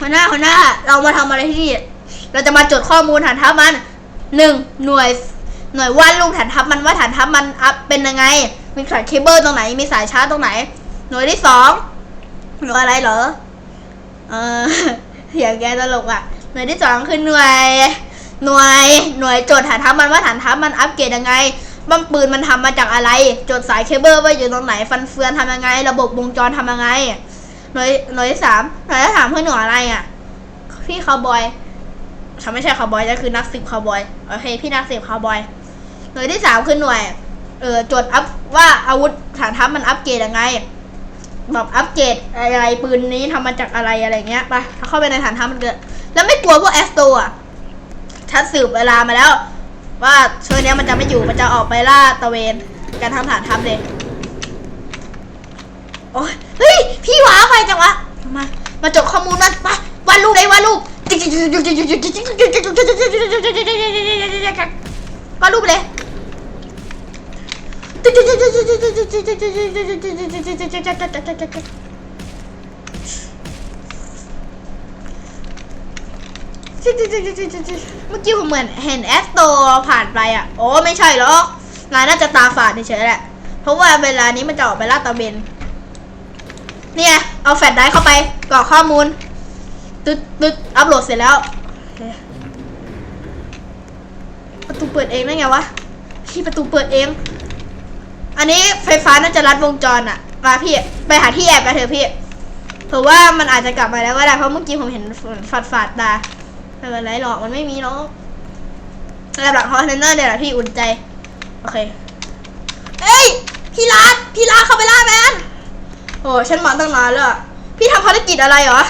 หัวหน้าหัวหน้า เรามาทำอะไรที่นี่ เราจะมาจดข้อมูลฐานทัพมันหนึ่งหน่วยหน่วยวาดรูปฐานทัพมันว่าฐานทัพมันอัพเป็นยังไง มีสายเคเบิลตรงไหน มีสายชาร์จตรงไหน หน่วยที่สองหน่วยอะไรเหรอ เอออย่างแกตลกอะ หน่วยที่สองคือหน่วย หน่วย หน่วยโจทย์ฐานทัพมันว่าฐานทัพมันอัปเกรดยังไงบ้มปืนมันทำมาจากอะไร โจทย์สายเคเบิลว่าอยู่ตรงไหน ฟันเฟือนทำยังไง ระบบวงจรทำยังไง หน่วยหน่วยที่สามหน่วยที่สามคือหน่วยอะไรอะ พี่คาวบอยฉันไม่ใช่คาวบอยจะคือนักสืบคาวบอยโอเคพี่นักสืบคาวบอยหน่วยที่สามคือหน่วยเออโจทย์อัพว่าอาวุธฐานทัพมันอัปเกรดยังไงแบบอัปเกรดอะไรปืนนี้ทำมาจากอะไรอะไรเงี้ยไปถ้าเข้าไปในฐานทัพมันเกิดแล้วไม่กลัวพวกแอสโตอะฉันสืบเวลามาแล้ว ว่าช่วงนี้มันจะไม่อยู่มันจะออกไปล่าตะเวนการทำฐานทัพเลย โอ้ยเฮ้ย พี่หวาไปจังวะ มา มาจดข้อมูลมันไปวาดรูปเลยวาดรูปวาดรูปเลยเมื่อกี้ผมเหมือนเห็นแอสโตผ่านไปอะ โอ้ไม่ใช่หรอกนายน่าจะตาฝาดเฉยแหละ เพราะว่าเวลานี้มันจะออกไปลาดตะเวน เนี่ย เอาแฟลชไดรฟ์เข้าไปกรอกข้อมูล ตึ๊ดตึ๊ดอัพโหลดเสร็จแล้ว ประตูเปิดเองได้ไงวะพี่ประตูเปิดเอง อันนี้ไฟฟ้าน่าจะรัดวงจรอะมาพี่ ไปหาที่แอบกันเถอะพี่เผื่อว่ามันอาจจะกลับมาแล้วก็ได้ เพราะเมื่อกี้ผมเห็นฝาดฝาดตาไม่เป็นไรหรอกมันไม่มีหรอกระดับคอนเทนเนอร์เนี่ยแหละพี่อุ่นใจ โอเค เอ้ย พี่รัดพี่รัดเข้าไปล่าแมน โอ้ฉันมาตั้งนานแล้วอะพี่ทำภารกิจอะไรเหรอ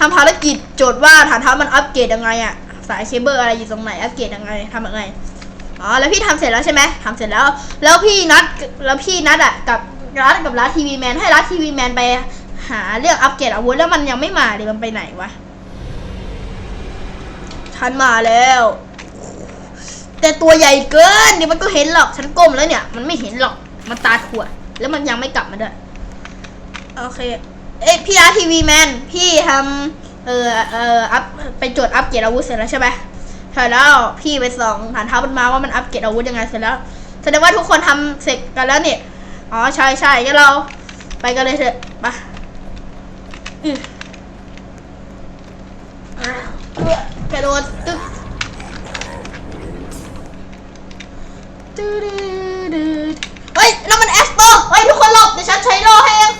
ทำภารกิจโจทย์ว่าฐานทัพมันอัปเกรดยังไงอะสายเคเบิลอะไรอยู่ตรงไหนอัปเกรดยังไงทำยังไงอ๋อแล้วพี่ทำเสร็จแล้วใช่ไหมทำเสร็จแล้ว แล้วพี่นัดแล้วพี่นัดอะกับรัฐกับรัฐทีวีแมนให้รัฐทีวีแมนไปหาเรื่องอัปเกรดอาวุธแล้วมันยังไม่มาเลยมันไปไหนวะฉันมาแล้ว แต่ตัวใหญ่เกินเดี๋ยวมันก็เห็นหรอกฉันก้มแล้วเนี่ย มันไม่เห็นหรอกมันตาถั่วแล้วมันยังไม่กลับมาด้วย โอเค เอ้ยพี่อาร์ทีวีแมน พี่ทำเออเอออัพไปจดอัปเกรดอาวุธเสร็จแล้วใช่ไหมเสร็จแล้วพี่ไปส่องฐานทัพมันมาว่ามันอัปเกรดอาวุธยังไงเสร็จแล้ว แสดงว่าทุกคนทำเสร็จกันแล้วเนี่ยอ๋อใช่ใช่งั้นเราไปกันเลยเถอะไปอือกระโดดตึ๊กตื้อดื้อดื้อเฮ้ยนั่นมันแอสโตเฮ้ยทุกคนหลบเดี๋ยวฉันใช้โล่ให้เอง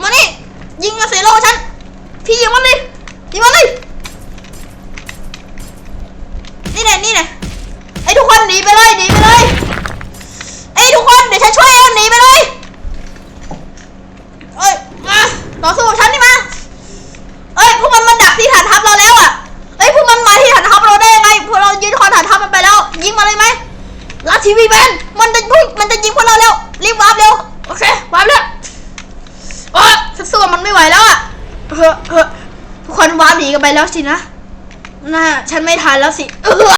มานี่ยิงมาเซโลฉัน พี่ยิงมันเลยยิงมันเลยนี่แน่นี่แน่ไอ้ทุกคนหนีไปเลยหนีไปเลยไอ้ทุกคนเดี๋ยวฉันช่วยเองหนีไปเลยเอ้ยมาต่อสู้กับฉันนี่มาเอ้ยพวกมันมาดักที่ฐานทัพเราแล้วอะเอ้ยพวกมันมาที่ฐานทัพเราได้ยังไงพวกเรายืนคอฐานทัพมันไปแล้ว ยิงมาเลยไหมลา ทีวีแมนมันจะพุ่งมันจะยิงพวกเราเร็วรีบวาร์ปเร็วโอเควาร์ปเร็วโอ้ยฉันสู้กับมันไม่ไหวแล้วอะเฮ้อเฮ้อทุกคนวาร์ปหนีกันไปแล้วสินะน่าฉันไม่ทันแล้วสิเออ